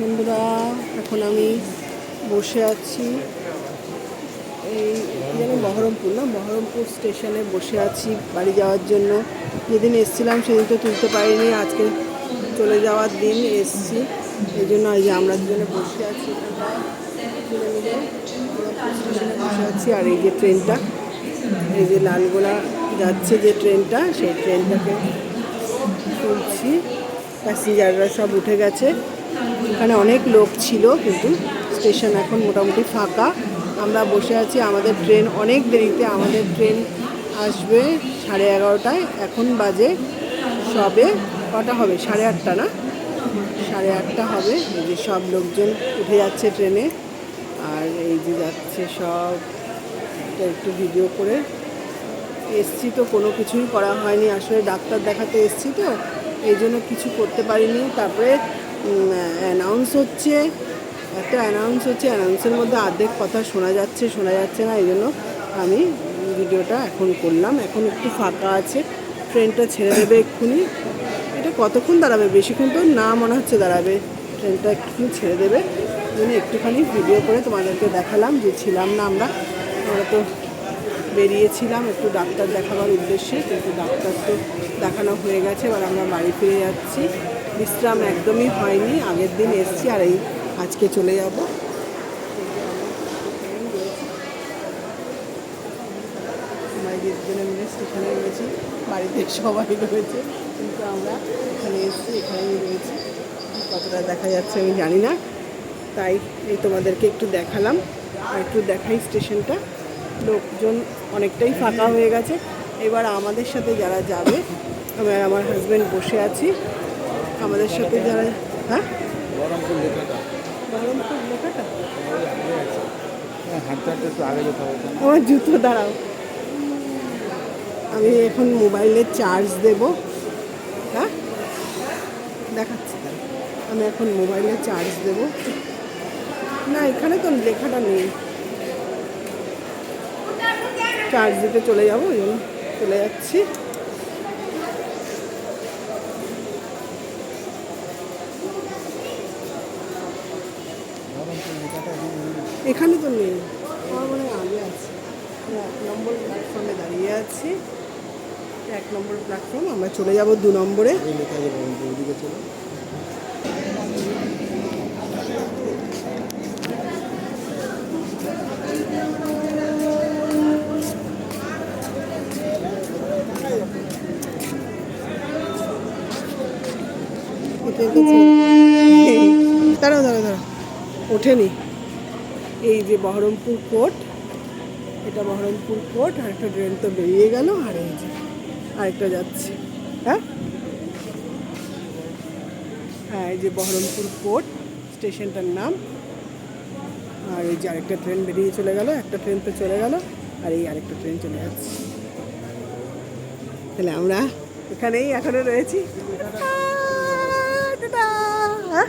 বন্ধুরা, এখন আমি বসে আছি এই যেন বহরমপুর না, বহরমপুর স্টেশনে বসে আছি বাড়ি যাওয়ার জন্য। যেদিন এসছিলাম সেদিন তো তুলতে পারিনি, আজকে চলে যাওয়ার দিন এসছি। এই জন্য আজ আমরা দুজনে বসে আছি বসে আছি। আর এই যে ট্রেনটা, এই যে লালগোলা যাচ্ছে যে ট্রেনটা, সেই ট্রেনটাকে তুলছি। প্যাসেঞ্জাররা সব উঠে গেছে। এখানে অনেক লোক ছিল, কিন্তু স্টেশন এখন মোটামুটি ফাঁকা। আমরা বসে আছি, আমাদের ট্রেন অনেক দেরিতে, আমাদের ট্রেন আসবে সাড়ে এগারোটায়। এখন বাজে সবে কটা হবে? সাড়ে আটটা না? সাড়ে আটটা হবে। এই যে সব লোকজন উঠে যাচ্ছে ট্রেনে। আর এই যে যাচ্ছে সব একটু ভিডিও করে। এসছি তো, কোনো কিছুই করা হয়নি। আসলে ডাক্তার দেখাতে এসছি তো, এই জন্য কিছু করতে পারিনি। তারপরে অ্যানাউন্স হচ্ছে, একটা অ্যানাউন্স হচ্ছে অ্যানাউন্সের মধ্যে অর্ধেক কথা শোনা যাচ্ছে শোনা যাচ্ছে না, এই জন্য আমি ভিডিওটা এখন করলাম। এখন একটু ফাঁকা আছে ট্রেনটা ছেড়ে দেবে এক্ষুনি। এটা কতক্ষণ দাঁড়াবে? বেশিক্ষণ তো না মনে হচ্ছে দাঁড়াবে। ট্রেনটা একটুখানি ছেড়ে দেবে। জন্য একটুখানি ভিডিও করে তোমাদেরকে দেখালাম যে ছিলাম না আমরা। আমরা তো বেরিয়েছিলাম একটু ডাক্তার দেখাবার উদ্দেশ্যে, কিন্তু ডাক্তার তো দেখানো হয়ে গেছে, এবার আমরা বাড়ি ফিরে যাচ্ছি। বিশ্রাম একদমই হয়নি, আগের দিন এসছি আর এই আজকে চলে যাব। দুজনে মিলে স্টেশনে রয়েছি, বাড়িতে সবাই রয়েছে, কিন্তু আমরা এখানে এসেছি, এখানেই রয়েছি। কতটা দেখা যাচ্ছে আমি জানি না, তাই এই তোমাদেরকে একটু দেখালাম, আর একটু দেখাই স্টেশনটা। লোকজন অনেকটাই ফাঁকা হয়ে গেছে। এবার আমাদের সাথে যারা যাবে, আমি আর আমার হাজব্যান্ড বসে আছি। আমাদের সাথে যারা হ্যাঁ? আমার জুতো দাঁড়াও। আমি এখন মোবাইলে চার্জ দেব। হ্যাঁ? দেখাচ্ছি। আমি এখন মোবাইলে চার্জ দেব। না, এখানে তো লেখাটা নেই। চার্জ দিতে চলে যাব জন্য চলে যাচ্ছি। এখানে তো নেই। আমার মনে হয় আগে আছে। এক নম্বর প্ল্যাটফর্মে দাঁড়িয়ে আছি। এক নম্বর প্ল্যাটফর্ম আমরা চলে যাব দু নম্বরে। দাঁড়াও দাঁড়াও দাঁড়াও ওঠেনি। এই যে বহরমপুর কোর্ট, এটা বহরমপুর কোর্ট, আর একটা ট্রেন তো বেরিয়ে গেল, আর এই যে আরেকটা যাচ্ছে হ্যাঁ? হ্যাঁ এই যে বহরমপুর কোর্ট স্টেশনটার নাম, আর এই যে আরেকটা ট্রেন বেরিয়ে চলে গেল, একটা ট্রেন তো চলে গেল, আর এই আরেকটা ট্রেন চলে যাচ্ছে। তাহলে আমরা এখানেই এখনও রয়েছি। হ্যাঁ?